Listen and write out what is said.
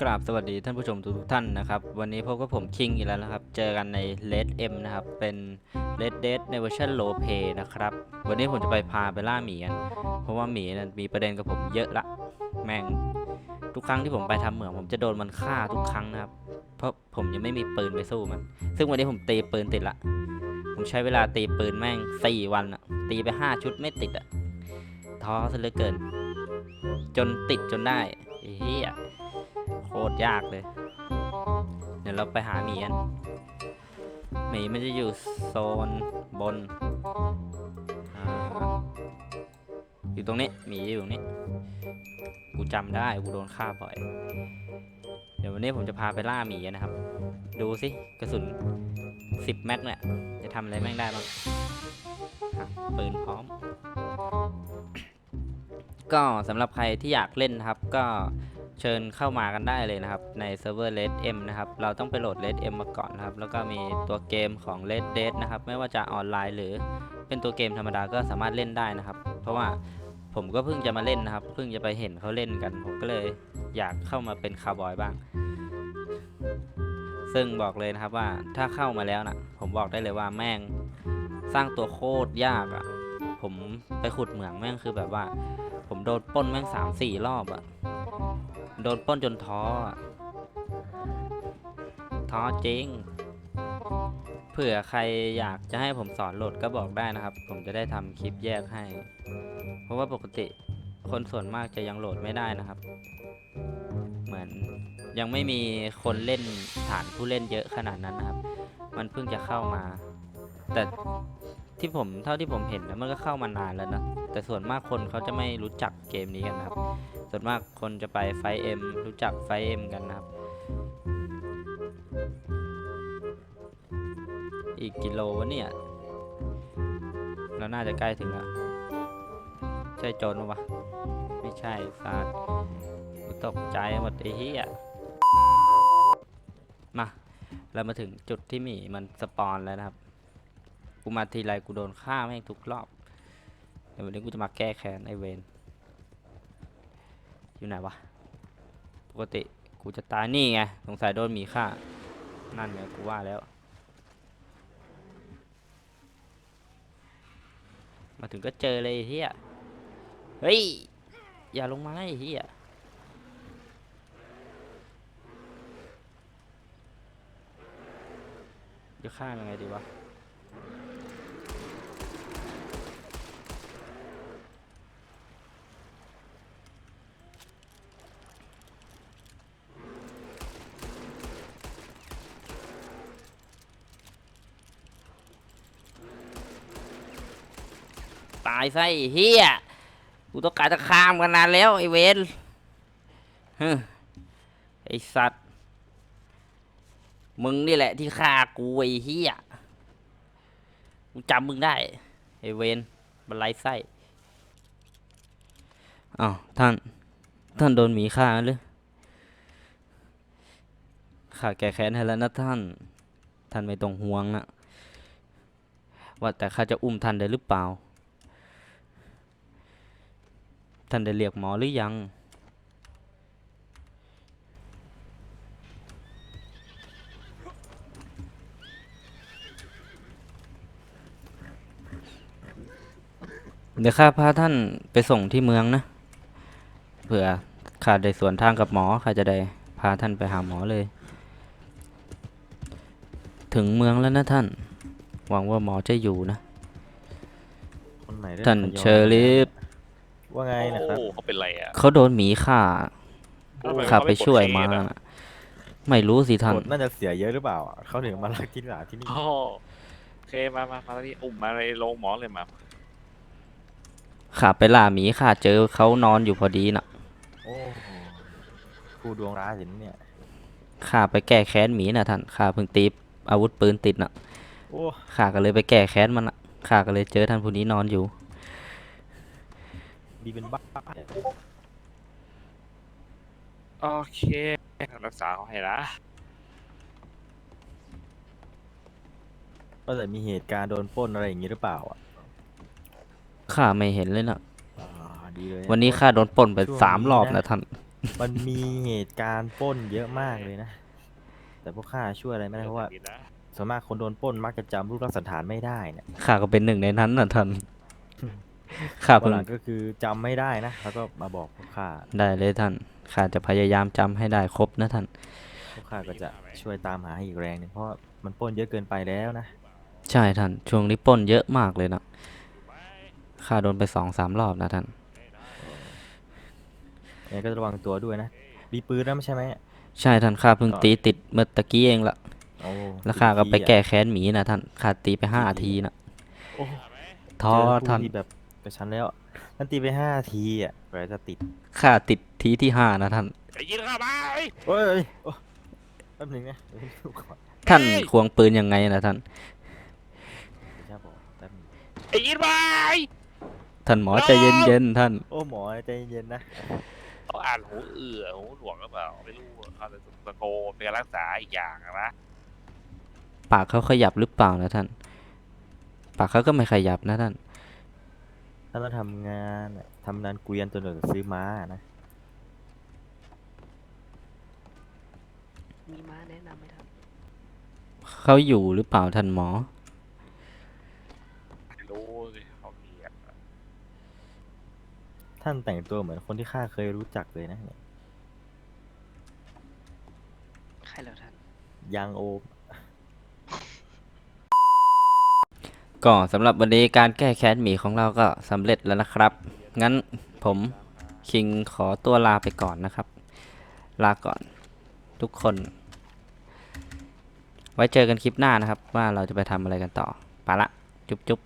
กราบสวัสดีท่านผู้ชมทุกท่านนะครับ วันนี้พบกับผมคิงอีกแล้วนะครับ เจอกันใน Red M นะครับ เป็น Red Dead ในเวอร์ชัน Low Pay นะครับ วันนี้ผมจะไปพาไปล่าหมีกัน เพราะว่าหมีนั้นมีประเด็นกับผมเยอะละ แม่ง ทุกครั้งที่ผมไปทำเหมือง ผมจะโดนมันฆ่าทุกครั้งนะครับ เพราะผมยังไม่มีปืนไปสู้มัน ซึ่งวันนี้ผมตีปืนติดละ ผมใช้เวลาตีปืนแม่งสี่วันอะตีไปห้าชุดไม่ติดอะท้อซะเหลือเกิน จนติดจนได้เฮีย ตรยากเลย เดี๋ยวเราไปหาหมีกันหมีมันจะอยู่โซนบนออยู่ตรงนี้หมีอยู่ตรงนี้ กูจำได้กูโดนฆ่าบ่อย เดี๋ยววันนี้ผมจะพาไปล่าหมีนะครับ ดูสิกระสุน 10 แม็กเนี่ยจะทำอะไรแม่งได้บ้างปืนพร้อม ก็สำหรับใครที่อยากเล่นนะครับก็ เชิญเข้ามากันได้เลยนะครับ ในเซิร์ฟเวอร์ Red M นะครับ เราต้องไปโหลด Red M มาก่อนนะครับ แล้วก็มีตัวเกมของ Red Dead นะครับ ไม่ว่าจะออนไลน์หรือเป็นตัวเกมธรรมดาก็สามารถเล่นได้นะครับ เพราะว่าผมก็เพิ่งจะมาเล่นนะครับ เพิ่งจะไปเห็นเขาเล่นกัน ผมก็เลยอยากเข้ามาเป็นคาวบอยบ้าง ซึ่งบอกเลยนะครับว่าถ้าเข้ามาแล้วนะผมบอกได้เลยว่าแม่งสร้างตัวโคตรยากอะ่ะ ผมไปขุดเหมืองแม่งคือแบบว่า ผมโดนป้นแม่งสามสี่รอบอะ่ะ โดนป้นจนท้อท้อจริง เผื่อใครอยากจะให้ผมสอนโหลดก็บอกได้นะครับ ผมจะได้ทำคลิปแยกให้ เพราะว่าปกติคนส่วนมากจะยังโหลดไม่ได้นะครับ เหมือนยังไม่มีคนเล่นฐานผู้เล่นเยอะขนาดนั้นนะครับ มันเพิ่งจะเข้ามา แต่ ที่ผมเท่าที่ผมเห็นนะมันก็เข้ามานานแล้วนะแต่ส่วนมากคนเขาจะไม่รู้จักเกมนี้กันนะครับ ส่วนมากคนจะไปไฟเอ็มรู้จักไฟเอ็มกันนะครับ อีกกิโลวะเนี่ยเราน่าจะใกล้ถึงแล้วใช่โจรปะไม่ใช่ซาดตกใจหมดไอ้เหี้ยมาเรามาถึงจุดที่มีมันสปอนแล้วนะครับ กูมาทีไรกูโดนฆ่าแม่งทุกรอบเดี๋ยววันนี้กูจะมาแก้แค้นไอเวนอยู่ไหนวะปกติกูจะตายนี่ไงสงสัยโดนหมีฆ่า นั่นไงกูว่าแล้ว มาถึงก็เจอเลยเฮียเฮ้ย อย่าลงมาไอ้เฮียจะฆ่ายังไงดีวะ ตายไอ้เฮียกูต้องการจะข้ามกันนานแล้วไอเวนฮึไอสัตว์ มึงนี่แหละที่ฆ่ากูไอเฮียกูจำมึงได้ไอเวนบันไลไส้อ้าวท่าน ท่านโดนหมีฆ่าหรือข้าแก้แค้นให้แล้วนะท่าน ท่านไม่ต้องห่วงนะว่าแต่ข้าจะอุ้มท่านได้หรือเปล่า ท่านได้เรียกหมอหรือยัง เดี๋ยวข้าพาท่านไปส่งที่เมืองนะ เผื่อข้าได้สวนทางกับหมอข้าจะได้พาท่านไปหาหมอเลย ถึงเมืองแล้วนะท่าน หวังว่าหมอจะอยู่นะ คนไหนได้ท่านขยเชอริฟ ว่าไงนะครับ โอ้เขาเป็นไรอะเขาโดนหมีฆ่าทำไมข้าเขาไปไม่กดช่วยเคมาสอะน่ะไม่รู้สิท่านกดน่าจะเสียเยอะหรือเปล่าอะเขาถึงมาลักที่หลาที่นี่โอ้โอเคมามามาที่อุ้มมาในโรงหมอเลยมาข้าไปล่าหมีข้าเจอเขานอนอยู่พอดีน่ะโอ้โหผู้ดวงร้ายสินเนี่ยข้าไปแก้แค้นหมีน่ะท่านข้าเพิ่งตีอาวุธปืนติดน่ะโอ้ข้าก็เลยไปแก้แค้นมันน่ะข้าก็เลยเจอท่านผู้นี้นอนอยู่ ดีเป็นบ้าเนี่ยโอเครักษาเขาให้นะว่าแต่มีเหตุการณ์โดนปล้นอะไรอย่างงี้หรือเปล่าอะข้าไม่เห็นเลยน่ะอ่าดีเลยะวันนี้ข้าโดนปล้นไปช่วงสามรอบนี้นะนะท่าน มันมีเหตุการณ์ปล้นเยอะมากเลยนะ แต่พวกข้าช่วยอะไรไม่ได้เพราะว่าส่วนมากคนโดนปล้นมักจะจำรูปลักษณ์สันฐานไม่ได้เนี่ย ข้าก็เป็นหนึ่งในนั้นนะท่าน ข้าวันเพิ่งหลังก็คือจำไม่ได้นะ แล้วก็มาบอกพวกข้าได้เลยท่านข้าจะพยายามจำให้ได้ครบนะท่าน พวกข้าก็จะช่วยตามหาให้อีกแรงหนึงเพราะว่ามันปล้นเยอะเกินไปแล้วนะ ใช่ท่าน ช่วงนี้ปล้นเยอะมากเลยนะข้าโดนไปสองสามรอบนะท่าน ยังไงก็ระวังตัวด้วยนะ มีปืนนะไม่ใช่ไหมใช่ท่านข้าเพิ่งก็ตีติดเมื่อตะกี้เองละโอ้แล้วข้าก็ไปอีทีอะแก้แค้นหมีนะท่านข้าตีไปห้าอีทีทีนะโอ้ท้อเจผู้ท่าน ที่แบบ กระชั้นแล้วนั่นตีไปห้าทีอะกว่าจะติดข้าติดทีที่ห้านะท่านไอ้ยินเข้ามาเฮ้ยเฮ้ยโอ้แป๊บหนึงนะเดี๋ยวดูก่อนท่านเฮ้ยควงปืนยังไงนะท่านใช่ผมแป๊บหนึงไอ้ยินไปท่านหมอใจเย็นๆท่าน โอ้หมอใจเย็นๆนะเขาอ่านหูเอือหูหลวงหรือเปล่าไม่รู้เขาจะตะโกนเป็นการรักษาอีกอย่างอะนะปากเขาขยับหรือเปล่านะท่าน ปากเขาก็ไม่ขยับนะท่านถ้าเราทำงานอะทำงานเกวียนจนเราจะซื้อม้านะ มีม้าแนะนำไหมครับเขาอยู่หรือเปล่าท่านหมอ ไม่รู้สิเขามีอะท่านแต่งตัวเหมือนคนที่ข้าเคยรู้จักเลยนะเนี่ยใครเหรอท่านยังโอม ก็สำหรับวันนี้การแก้แค้นหมีของเราก็สำเร็จแล้วนะครับ งั้นผมคิงขอตัวลาไปก่อนนะครับ ลาก่อนทุกคน ไว้เจอกันคลิปหน้านะครับ ว่าเราจะไปทำอะไรกันต่อไปละ จุ๊บจุ๊บ